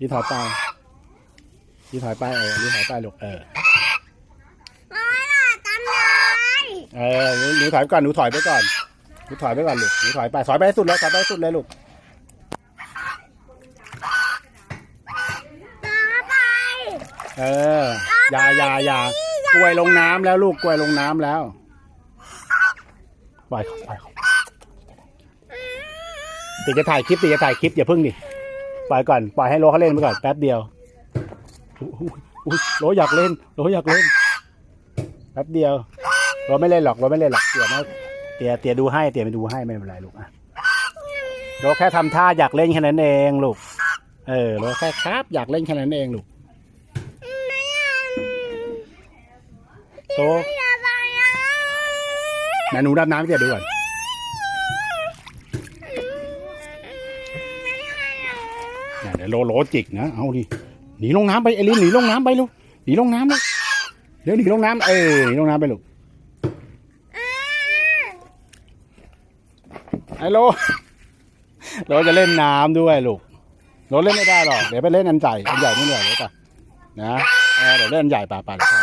ลีถอยไปลีถอยไปเออลีถอยไปลูกเออไม่ล่ะตำนายเออหนูหนูถอยไปก่อนหนูถอยไปก่อนหนูถอยไปก่อนลูกหนูถอยไปถอยไปให้สุดเลยถอยไปให้สุดเลยลูกต่อไปเอออย่าอย่าอย่ากล้วยลงน้ำแล้วลูกกล้วยลงน้ำแล้วปล่อยเขาปล่อยเขาติจะถ่ายคลิปติจะถ่ายคลิปอย่าพึ่งดิ ปล่อยก่อนปล่อยให้โลเขาเล่นไปก่อนแป๊บเดียวอุ๊ยอุ๊ยโลอยากเล่นโลอยากเล่นแป๊บเดียวโลไม่เล่นหรอกโลไม่เล่นหรอกเดี๋ยวนะเตียเตียดูให้เตียไปดูให้ไม่เป็นไรลูกอะโลแค่ทำท่าอยากเล่นแค่นั้นเองลูกเออโลแค่ครับ อยากเล่นแค่นั้นเองลูกโตอย่าไปอะแม่หนูดำน้ำให้เดี๋ยวดูก่อน ไม่ให้อะ เดี๋ยวโลโลจิกนะเอาดิหนีลงน้ำไปไอรินหนีลงน้ำไปลูกหนีลงน้ำเลยเดี๋ยวหนีลงน้ำเออหนีลงน้ำไปลูกไอโลโลจะเล่นน้ำด้วยลูกโลเล่นไม่ได้หรอกเดี๋ยวไปเล่นอันใหญ่อันใหญ่ไม่เหนื่อยเลยป่ะนะเดี๋ยวเล่นอันใหญ่ป่ะป่ะเดี๋ยวพา